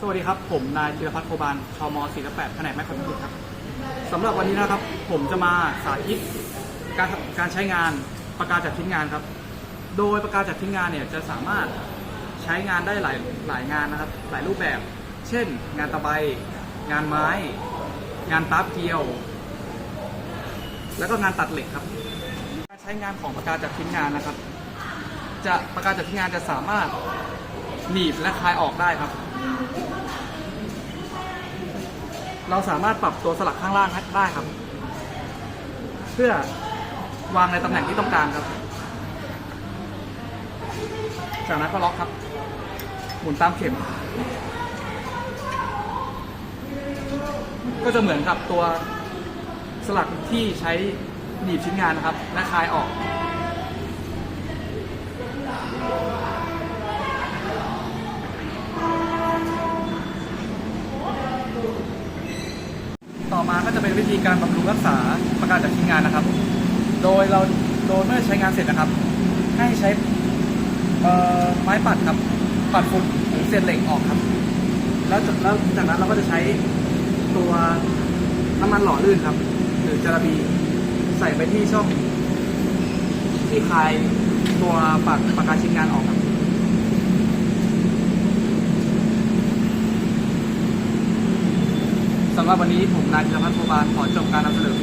สวัสดีครับ ผมนายธีรพัฒน์โคบาลชม48แผนกแม่คอนดิครับสำหรับวันนี้นะครับ ผมจะมาสาธิตการการใช้งานปากกาจัดชิ้นงานครับ โดยปากกาจัดชิ้นงานเนี่ยจะสามารถใช้งานได้หลายหลายงานนะครับ หลายรูปแบบ เช่น งานตะไบ งานไม้ งานตับเกลียว แล้วก็งานตัดเหล็กครับ การใช้งานของปากกาจัดชิ้นงานนะครับ จะปากกาจัดชิ้นงานจะสามารถหนีบและคลายออกได้ครับ เราสามารถปรับตัวสลักข้างล่างได้ครับ เพื่อวางในตำแหน่งที่ต้องการครับ จากนั้นก็ล็อกครับ หมุนตามเข็ม ก็จะเหมือนกับตัวสลักที่ใช้หนีบชิ้นงานนะครับและคลายออก ต่อมาก็จะเป็นวิธีการบำรุงรักษาประกาศจากชิ้นงานนะครับ โดยเราโดยเมื่อใช้งานเสร็จนะครับ ให้ใช้ไม้ปัดครับปัดฝุ่นหรือเศษเหล็กออกครับ แล้วจากแล้วจากนั้นเราก็จะใช้ตัวน้ำมันหล่อลื่นครับ หรือจาระบีใส่ไปที่ช่องที่คลายตัวปากปากกาชิ้นงานออกครับ สำหรับวันนี้ผมนายธีรพัฒน์โพบาลขอจบการนำเสนอ